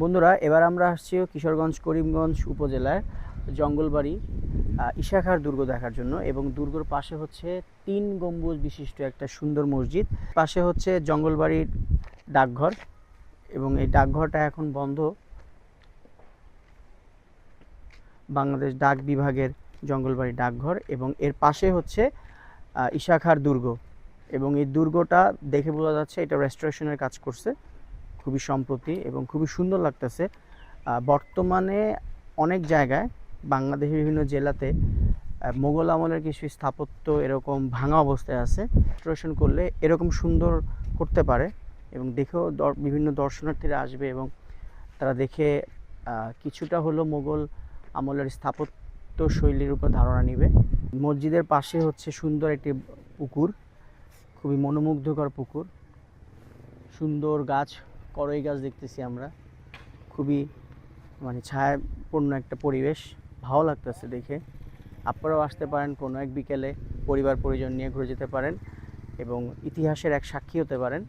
বন্ধুরা, এবার আমরা আসছি কিশোরগঞ্জ, করিমগঞ্জ উপজেলার জঙ্গলবাড়ি ঈশাখার দুর্গ দেখার জন্য এবং দুর্গর পাশে হচ্ছে তিন গম্বুজ বিশিষ্ট একটা সুন্দর মসজিদ। পাশে হচ্ছে জঙ্গলবাড়ির ডাকঘর এবং এই ডাকঘরটা এখন বন্ধ। বাংলাদেশ ডাক বিভাগের জঙ্গলবাড়ি ডাকঘর এবং এর পাশে হচ্ছে ঈশাখার দুর্গ এবং এই দুর্গটা দেখে বোঝা যাচ্ছে এটা রেস্টোরেশনের কাজ করছে। খুবই সম্প্রতি এবং খুবই সুন্দর লাগতেছে। বর্তমানে অনেক জায়গায় বাংলাদেশের বিভিন্ন জেলাতে মোগল আমলের কিছু স্থাপত্য এরকম ভাঙা অবস্থায় আছে। রেস্টোরেশন করলে এরকম সুন্দর করতে পারে এবং দেখেও বিভিন্ন দর্শনার্থীরা আসবে এবং তারা দেখে কিছুটা হলো মোগল আমলের স্থাপত্য শৈলীর উপর ধারণা নিবে। মসজিদের পাশে হচ্ছে সুন্দর একটি পুকুর, খুবই মনোমুগ্ধকর পুকুর। সুন্দর গাছ করই গাছ দেখতেছি আমরা। খুবই মানে ছায়াপূর্ণ একটা পরিবেশ, ভালো লাগতেছে দেখে। আপনারাও আসতে পারেন কোনো এক বিকেলে পরিবার পরিজন নিয়ে ঘুরে যেতে পারেন এবং ইতিহাসের এক সাক্ষী হতে পারেন।